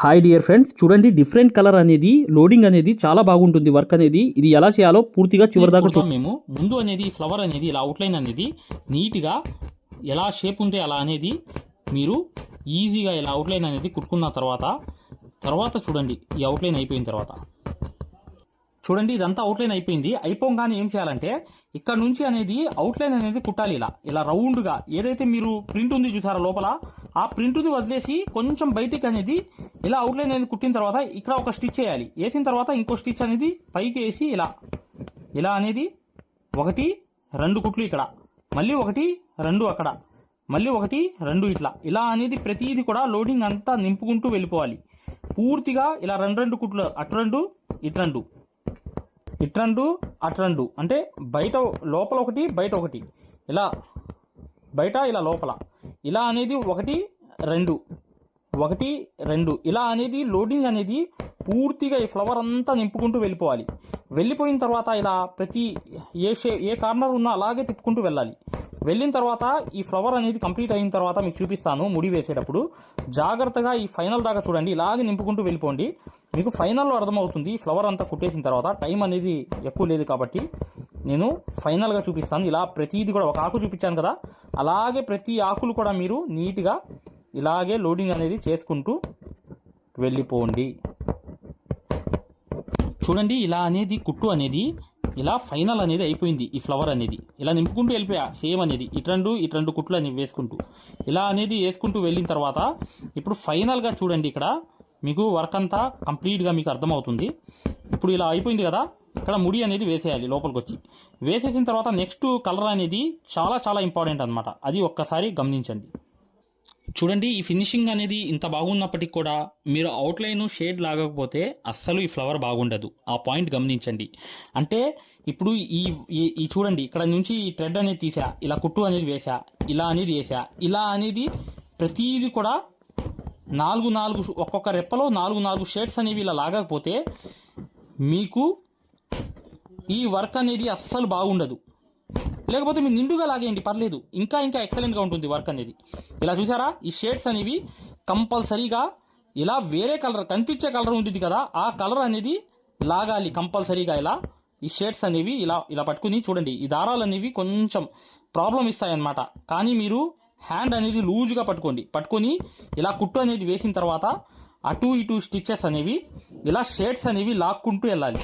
Hi dear friends చూడండి different colour అనేది loading అనేది చాలా బాగుంటుంది వర్క్ అనేది. ఇది ఎలా చేయాలో పూర్తిగా చివరి దాకా మేము. ముందు అనేది ఫ్లవర్ అనేది ఇలా అవుట్లైన్ అనేది నీట్గా ఎలా షేప్ ఉంటే అలా అనేది మీరు ఈజీగా ఇలా అవుట్లైన్ అనేది కుట్టుకున్న తర్వాత తర్వాత చూడండి ఈ అవుట్లైన్ అయిపోయిన తర్వాత. చూడండి ఇదంతా అవుట్లైన్ అయిపోయింది. అయిపోగానే ఏం చేయాలంటే ఇక్కడ నుంచి అనేది అవుట్లైన్ అనేది కుట్టాలి ఇలా. ఇలా రౌండ్గా. ఏదైతే మీరు ప్రింట్ ఉంది చూసారా లోపల ఆ ప్రింట్ని వదిలేసి కొంచెం బయటికి అనేది ఇలా అవుట్లైన్ అనేది కుట్టిన తర్వాత ఇక్కడ ఒక స్టిచ్ వేయాలి. వేసిన తర్వాత ఇంకో స్టిచ్ అనేది పైకి వేసి ఇలా ఇలా అనేది ఒకటి రెండు కుట్లు ఇక్కడ. మళ్ళీ ఒకటి రెండు అక్కడ. మళ్ళీ ఒకటి రెండు ఇట్లా. ఇలా అనేది ప్రతిదీ కూడా లోడింగ్ అంతా నింపుకుంటూ వెళ్ళిపోవాలి. పూర్తిగా ఇలా రెండు రెండు కుట్లు అటు రెండు ఇటు రెండు. ఇటు రెండు అటు రెండు అంటే బయట లోపల ఒకటి బయట ఒకటి. ఇలా బయట ఇలా లోపల. ఇలా అనేది ఒకటి రెండు. ఒకటి రెండు. ఇలా అనేది లోడింగ్ అనేది పూర్తిగా ఈ ఫ్లవర్ అంతా నింపుకుంటూ వెళ్ళిపోవాలి. వెళ్ళిపోయిన తర్వాత ఇలా ప్రతి ఏ షే ఏ కార్నర్ ఉన్నా అలాగే తిప్పుకుంటూ వెళ్ళాలి. వెళ్ళిన తర్వాత ఈ ఫ్లవర్ అనేది కంప్లీట్ అయిన తర్వాత మీకు చూపిస్తాను ముడి వేసేటప్పుడు. జాగ్రత్తగా ఈ ఫైనల్ దాకా చూడండి. ఇలాగే నింపుకుంటూ వెళ్ళిపోండి. మీకు ఫైనల్లో అర్థమవుతుంది. ఫ్లవర్ అంతా కుట్టేసిన తర్వాత టైం అనేది ఎక్కువ లేదు కాబట్టి నేను ఫైనల్గా చూపిస్తాను. ఇలా ప్రతిదీ కూడా ఒక ఆకు చూపించాను కదా. అలాగే ప్రతి ఆకులు కూడా మీరు నీట్గా ఇలాగే లోడింగ్ అనేది చేసుకుంటూ వెళ్ళిపోండి. చూడండి ఇలా అనేది కుట్టు అనేది ఇలా ఫైనల్ అనేది అయిపోయింది ఈ ఫ్లవర్ అనేది. ఇలా నింపుకుంటూ వెళ్ళిపోయా. సేమ్ అనేది. ఇటు రెండు ఇటు రెండు కుట్లు అనేవి వేసుకుంటూ. ఇలా అనేది వేసుకుంటూ వెళ్ళిన తర్వాత ఇప్పుడు ఫైనల్గా చూడండి ఇక్కడ. మీకు వర్క్ అంతా కంప్లీట్గా మీకు అర్థమవుతుంది. ఇప్పుడు ఇలా అయిపోయింది కదా ఇక్కడ ముడి అనేది వేసేయాలి లోపలికి వచ్చి వేసేసిన తర్వాత నెక్స్ట్ కలర్ అనేది చాలా చాలా ఇంపార్టెంట్ అనమాట అది ఒక్కసారి గమనించండి. చూడండి ఈ ఫినిషింగ్ అనేది ఇంత బాగున్నప్పటికి కూడా మీరు అవుట్లైన్ షేడ్ లాగకపోతే అస్సలు ఈ ఫ్లవర్ బాగుండదు. ఆ పాయింట్ గమనించండి. అంటే ఇప్పుడు ఈ ఈ- చూడండి ఇక్కడ నుంచి ఈ థ్రెడ్ అనేది తీసా ఇలా కుట్టు అనేది వేసా ఇలా అనేది వేసా ఇలా అనేది ప్రతీది కూడా నాలుగు నాలుగు ఒక్కొక్క రెప్పలో నాలుగు నాలుగు షేడ్స్ అనేవి ఇలా లాగకపోతే మీకు ఈ వర్క్ అనేది అస్సలు బాగుండదు. లేకపోతే మీరు నిండుగా లాగేయండి పర్లేదు. ఇంకా ఇంకా ఎక్సలెంట్గా ఉంటుంది వర్క్ అనేది. ఇలా చూసారా? ఈ షేడ్స్ అనేవి కంపల్సరీగా ఇలా వేరే కలర్ కనిపించే కలర్ ఉంటుంది కదా ఆ కలర్ అనేది లాగాలి కంపల్సరీగా ఇలా. ఈ షేడ్స్ అనేవి ఇలా ఇలా పట్టుకుని చూడండి. ఈ దారాలు అనేవి కొంచెం ప్రాబ్లం ఇస్తాయన్నమాట. కానీ మీరు హ్యాండ్ అనేది లూజ్గా పట్టుకోండి. పట్టుకొని ఇలా కుట్టు అనేది వేసిన తర్వాత అటు ఇటు స్టిచ్చెస్ అనేవి ఇలా షేడ్స్ అనేవి లాక్కుంటూ వెళ్ళాలి.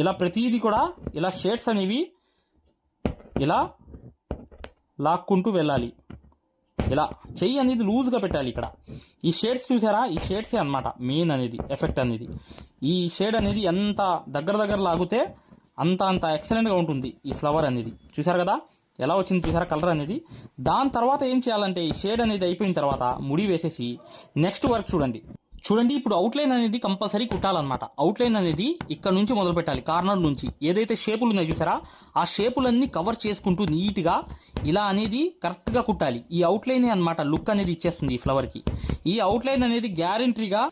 ఇలా ప్రతిదీ కూడా ఇలా షేడ్స్ అనేవి ఇలా లాక్కుంటూ వెళ్ళాలి. ఇలా చెయ్యి అనేది లూజ్గా పెట్టాలి ఇక్కడ. ఈ షేడ్స్ చూసారా? ఈ షేడ్సే అన్నమాట మెయిన్ అనేది ఎఫెక్ట్ అనేది. ఈ షేడ్ అనేది ఎంత దగ్గర దగ్గర లాగితే అంత అంత ఎక్సలెంట్గా ఉంటుంది ఈ ఫ్లవర్ అనేది. చూసారు కదా? ఎలా వచ్చింది చూసారా కలర్ అనేది? దాని తర్వాత ఏం చేయాలంటే ఈ షేడ్ అనేది అయిపోయిన తర్వాత ముడి వేసేసి నెక్స్ట్ వర్క్ చూడండి. చూడండి ఇప్పుడు అవుట్లైన్ అనేది కంపల్సరీ కుట్టాలన్నమాట. అవుట్లైన్ అనేది ఇక్కడ నుంచి మొదలు పెట్టాలి కార్నర్ నుంచి. ఏదైతే షేపులు ఉన్నాయో చూసారా ఆ షేపులన్నీ కవర్ చేసుకుంటూ నీట్గా ఇలా అనేది కరెక్ట్గా కుట్టాలి. ఈ అవుట్లైనే అనమాట లుక్ అనేది ఇచ్చేస్తుంది ఈ ఫ్లవర్కి ఈ అవుట్లైన్ అనేది గ్యారంటీగా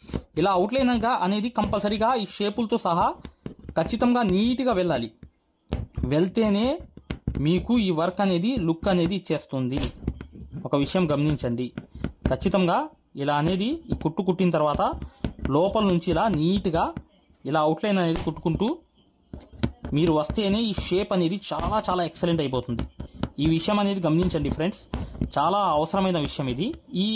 ఇలా అవుట్లైన్గా అనేది కంపల్సరీగా ఈ షేపులతో సహా ఖచ్చితంగా నీట్గా వెళ్ళాలి. వెళ్తేనే మీకు ఈ వర్క్ అనేది లుక్ అనేది ఇచ్చేస్తుంది. ఒక విషయం గమనించండి. ఖచ్చితంగా ఇలా అనేది ఈ కుట్టు కుట్టిన తర్వాత లోపల నుంచి ఇలా నీట్గా ఇలా అవుట్లైన్ అనేది కుట్టుకుంటూ మీరు వస్తేనే ఈ షేప్ అనేది చాలా చాలా ఎక్సలెంట్ అయిపోతుంది. ఈ విషయం అనేది గమనించండి ఫ్రెండ్స్ చాలా అవసరమైన విషయం ఇది. ఈ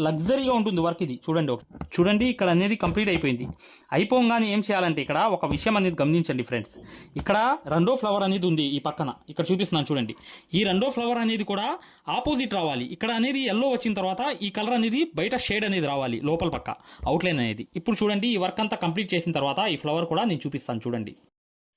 లగ్జరీగా ఉంటుంది వర్క్ ఇది. చూడండి ఒక- చూడండి ఇక్కడ అనేది కంప్లీట్ అయిపోయింది. అయిపోగానే ఏం చేయాలంటే ఇక్కడ ఒక విషయం అనేది గమనించండి ఫ్రెండ్స్. ఇక్కడ రెండో ఫ్లవర్ అనేది ఉంది ఈ పక్కన. ఇక్కడ చూపిస్తున్నాను చూడండి. ఈ రెండో ఫ్లవర్ అనేది కూడా ఆపోజిట్ రావాలి. ఇక్కడ అనేది ఎల్లో వచ్చిన తర్వాత ఈ కలర్ అనేది బయట షేడ్ అనేది రావాలి లోపల పక్క అవుట్లైన్ అనేది. ఇప్పుడు చూడండి ఈ వర్క్ అంతా కంప్లీట్ చేసిన తర్వాత ఈ ఫ్లవర్ కూడా నేను చూపిస్తాను చూడండి.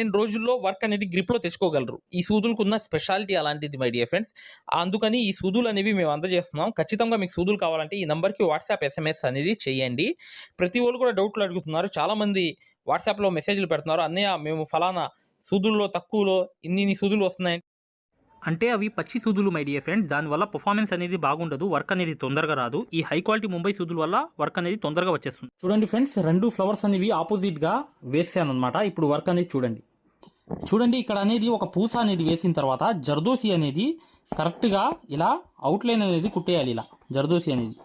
పన్నెండు రోజుల్లో వర్క్ అనేది గ్రిప్లో తెచ్చుకోగలరు. ఈ సూదులకు ఉన్న స్పెషాలిటీ అలాంటిది మై డియర్ ఫ్రెండ్స్. అందుకని ఈ సూదులు అనేవి మేము అందజేస్తున్నాం. ఖచ్చితంగా మీకు సూదులు కావాలంటే ఈ నంబర్కి వాట్సాప్ ఎస్ఎంఎస్ అనేది చేయండి. ప్రతి ఒళ్ళు కూడా డౌట్లు అడుగుతున్నారు. చాలామంది వాట్సాప్లో మెసేజ్లు పెడుతున్నారు. అన్నయ్య మేము ఫలానా సూదుల్లో తక్కువలో ఇన్ని ఇన్ని సూదులు వస్తున్నాయి. అంటే అవి పచ్చి సూదులు మై డియర్ ఫ్రెండ్ దానివల్ల పర్ఫార్మెన్స్ అనేది బాగుండదు. వర్క్ అనేది తొందరగా రాదు. ఈ హై క్వాలిటీ ముంబై సూదుల వల్ల వర్క్ అనేది తొందరగా వచ్చేస్తుంది. చూడండి ఫ్రెండ్స్ రెండు ఫ్లవర్స్ అనేవి ఆపోజిట్గా వేసాను అనమాట ఇప్పుడు వర్క్ అనేది చూడండి. చూడండి ఇక్కడ అనేది ఒక పూస అనేది వేసిన తర్వాత జర్దోసి అనేది కరెక్ట్గా ఇలా అవుట్లైన్ అనేది కుట్టేయాలి ఇలా జర్దోసి అనేది.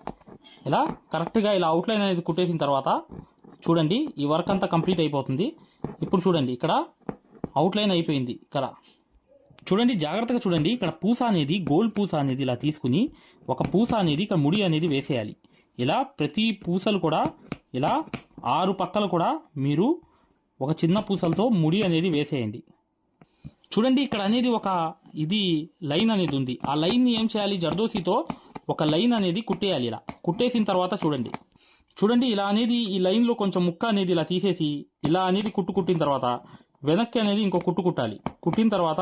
ఇలా కరెక్ట్గా ఇలా అవుట్లైన్ అనేది కుట్టేసిన తర్వాత చూడండి ఈ వర్క్ అంతా కంప్లీట్ అయిపోతుంది. ఇప్పుడు చూడండి ఇక్కడ అవుట్లైన్ అయిపోయింది ఇక్కడ. చూడండి జాగ్రత్తగా చూడండి ఇక్కడ పూస అనేది గోల్ పూస అనేది ఇలా తీసుకుని ఒక పూస అనేది ఇక్కడ ముడి అనేది వేసేయాలి. ఇలా ప్రతి పూసలు కూడా ఇలా ఆరు పక్కలు కూడా మీరు ఒక చిన్న పూసలతో ముడి అనేది వేసేయండి. చూడండి ఇక్కడ అనేది ఒక ఇది లైన్ అనేది ఉంది. ఆ లైన్ని ఏం చేయాలి? జర్దోసితో ఒక లైన్ అనేది కుట్టేయాలి ఇలా. కుట్టేసిన తర్వాత చూడండి. చూడండి ఇలా అనేది ఈ లైన్లో కొంచెం ముక్క అనేది ఇలా తీసేసి ఇలా అనేది కుట్టు కుట్టిన తర్వాత వెనక్కి అనేది ఇంకో కుట్టు కుట్టాలి. కుట్టిన తర్వాత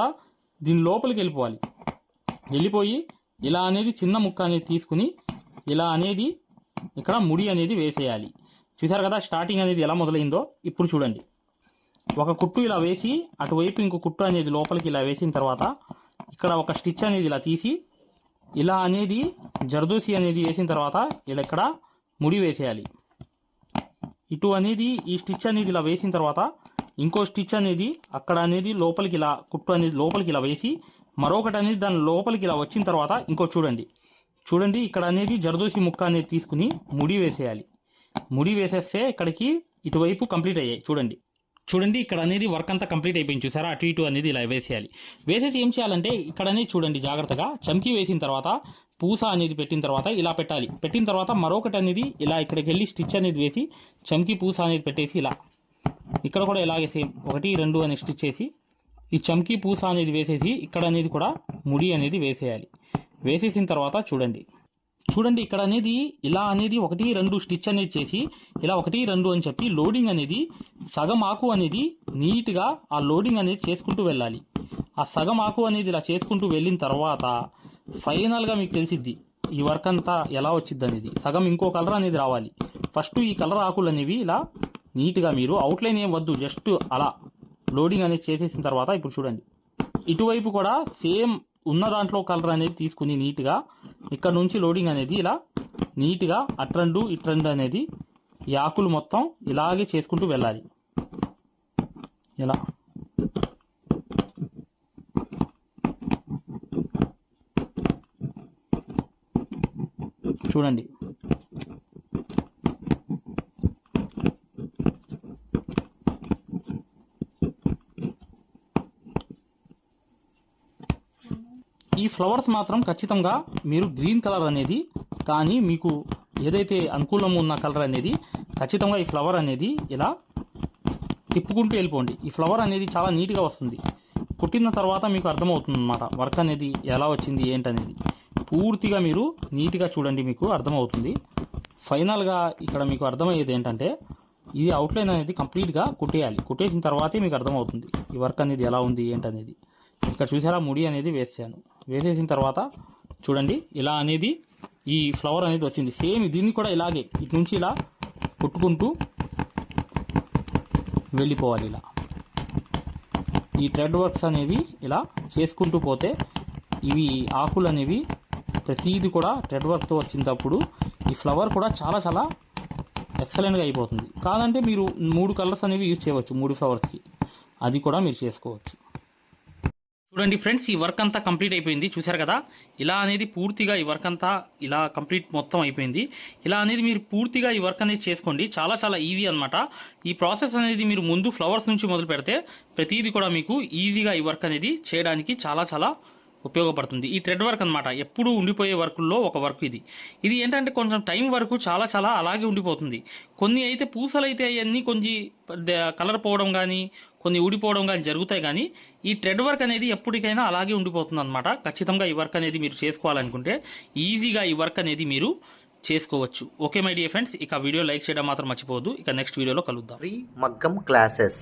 దీని లోపలికి వెళ్ళిపోవాలి. వెళ్ళిపోయి ఇలా అనేది చిన్న ముక్క అనేది తీసుకుని ఇలా అనేది ఇక్కడ ముడి అనేది వేసేయాలి. చూసారు కదా స్టార్టింగ్ అనేది ఎలా మొదలైందో? ఇప్పుడు చూడండి. ఒక కుట్టు ఇలా వేసి అటువైపు ఇంకో కుట్టు అనేది లోపలికి ఇలా వేసిన తర్వాత ఇక్కడ ఒక స్టిచ్ అనేది ఇలా తీసి ఇలా అనేది జర్దోసి అనేది వేసిన తర్వాత ఇలా ఇక్కడ ముడి వేసేయాలి. ఇటు అనేది ఈ స్టిచ్ అనేది ఇలా వేసిన తర్వాత ఇంకో స్టిచ్ అనేది అక్కడ అనేది లోపలికి ఇలా కుట్టు అనేది లోపలికి ఇలా వేసి మరొకటి అనేది దాని లోపలికి ఇలా వచ్చిన తర్వాత ఇంకో చూడండి. చూడండి ఇక్కడ అనేది జర్దోసి ముక్క అనేది తీసుకుని ముడి వేసేయాలి. ముడి వేసేస్తే ఇక్కడికి ఇటువైపు కంప్లీట్ అయ్యాయి. చూడండి. చూడండి ఇక్కడ అనేది వర్క్ అంతా కంప్లీట్ అయిపోయింది చూసారా? అటు ఇటు అనేది ఇలా వేసేయాలి. వేసేసి ఏం చేయాలంటే ఇక్కడ అనేది చూడండి జాగ్రత్తగా. చమ్కి వేసిన తర్వాత పూస అనేది పెట్టిన తర్వాత ఇలా పెట్టాలి. పెట్టిన తర్వాత మరొకటి అనేది ఇలా ఇక్కడికి వెళ్ళి స్టిచ్ అనేది వేసి చమ్కి పూస అనేది పెట్టేసి ఇలా. ఇక్కడ కూడా ఇలాగే సేమ్ ఒకటి రెండు అని స్టిచ్ చేసి ఈ చమ్కి పూస అనేది వేసేసి ఇక్కడ అనేది కూడా ముడి అనేది వేసేయాలి. వేసేసిన తర్వాత చూడండి. చూడండి ఇక్కడ అనేది ఇలా అనేది ఒకటి రెండు స్టిచ్ అనేది చేసి ఇలా ఒకటి రెండు అని చెప్పి లోడింగ్ అనేది సగం ఆకు అనేది నీట్గా ఆ లోడింగ్ అనేది చేసుకుంటూ వెళ్ళాలి. ఆ సగం ఆకు అనేది ఇలా చేసుకుంటూ వెళ్ళిన తర్వాత ఫైనల్గా మీకు తెలిసిద్ది ఈ వర్క్ అంతా ఎలా వచ్చింది అనేది. సగం ఇంకో కలర్ అనేది రావాలి. ఫస్ట్ ఈ కలర్ ఆకులు అనేవి ఇలా నీట్గా మీరు అవుట్లైన్ ఏం వద్దు జస్ట్ అలా లోడింగ్ అనేది చేసేసిన తర్వాత ఇప్పుడు చూడండి. ఇటువైపు కూడా సేమ్ ఉన్న దాంట్లో కలర్ అనేది తీసుకుని నీట్గా ఇక్కడ నుంచి లోడింగ్ అనేది ఇలా నీట్గా అట్రండు ఇట్రండు అనేది ఈ ఆకులు మొత్తం ఇలాగే చేసుకుంటూ వెళ్ళాలి. ఇలా. చూడండి ఈ ఫ్లవర్స్ మాత్రం ఖచ్చితంగా మీరు గ్రీన్ కలర్ అనేది కానీ మీకు ఏదైతే అనుకూలం ఉన్న కలర్ అనేది ఖచ్చితంగా ఈ ఫ్లవర్ అనేది ఇలా తిప్పుకుంటూ వెళ్ళిపోండి. ఈ ఫ్లవర్ అనేది చాలా నీట్గా వస్తుంది. కుట్టిన తర్వాత మీకు అర్థమవుతుంది అనమాట వర్క్ అనేది ఎలా వచ్చింది ఏంటనేది. పూర్తిగా మీరు నీట్గా చూడండి మీకు అర్థమవుతుంది. ఫైనల్గా ఇక్కడ మీకు అర్థమయ్యేది ఏంటంటే ఇది అవుట్లైన్ అనేది కంప్లీట్గా కుట్టేయాలి. కుట్టేసిన తర్వాతే మీకు అర్థమవుతుంది ఈ వర్క్ అనేది ఎలా ఉంది ఏంటనేది. ఇక్కడ చూసారా ముడి అనేది వేసాను. వేసేసిన తర్వాత చూడండి ఇలా అనేది ఈ ఫ్లవర్ అనేది వచ్చింది. సేమ్ దీన్ని కూడా ఇలాగే ఇటు నుంచి ఇలా కుట్టుకుంటూ వెళ్ళిపోవాలి ఇలా. ఈ థ్రెడ్ వర్క్స్ అనేవి ఇలా చేసుకుంటూ పోతే ఇవి ఆకులు అనేవి ప్రతిదీ కూడా థ్రెడ్ వర్క్తో వచ్చినప్పుడు ఈ ఫ్లవర్ కూడా చాలా చాలా ఎక్సలెంట్గా అయిపోతుంది. కాదంటే మీరు మూడు కలర్స్ అనేవి యూజ్ చేయవచ్చు మూడు ఫ్లవర్స్కి అది కూడా మీరు చేసుకోవచ్చు. చూడండి ఫ్రెండ్స్ ఈ వర్క్ అంతా కంప్లీట్ అయిపోయింది. చూశారు కదా? ఇలా అనేది పూర్తిగా ఈ వర్క్ అంతా ఇలా కంప్లీట్ మొత్తం అయిపోయింది. ఇలా అనేది మీరు పూర్తిగా ఈ వర్క్ అనేది చేసుకోండి. చాలా చాలా ఈజీ అనమాట ఈ ప్రాసెస్ అనేది మీరు ముందు ఫ్లవర్స్ నుంచి మొదలు పెడితే ప్రతిదీ కూడా మీకు ఈజీగా ఈ వర్క్ అనేది చేయడానికి చాలా చాలా ఉపయోగపడుతుంది. ఈ థ్రెడ్ వర్క్ అనమాట ఎప్పుడూ ఉండిపోయే వర్కుల్లో ఒక వర్క్ ఇది. ఇది ఏంటంటే కొంచెం టైం వరకు చాలా చాలా అలాగే ఉండిపోతుంది. కొన్ని అయితే పూసలు అయితే అవన్నీ కొంచెం కలర్ పోవడం కానీ కొన్ని ఊడిపోవడం కానీ జరుగుతాయి కానీ ఈ థ్రెడ్ వర్క్ అనేది ఎప్పటికైనా అలాగే ఉండిపోతుంది అనమాట ఖచ్చితంగా ఈ వర్క్ అనేది మీరు చేసుకోవాలనుకుంటే ఈజీగా ఈ వర్క్ అనేది మీరు చేసుకోవచ్చు. ఓకే మై డియర్ ఫ్రెండ్స్ ఇక వీడియో లైక్ చేయడం మాత్రం మర్చిపోవద్దు. ఇక నెక్స్ట్ వీడియోలో కలుద్దాం. ఫ్రీ మగ్గం క్లాసెస్.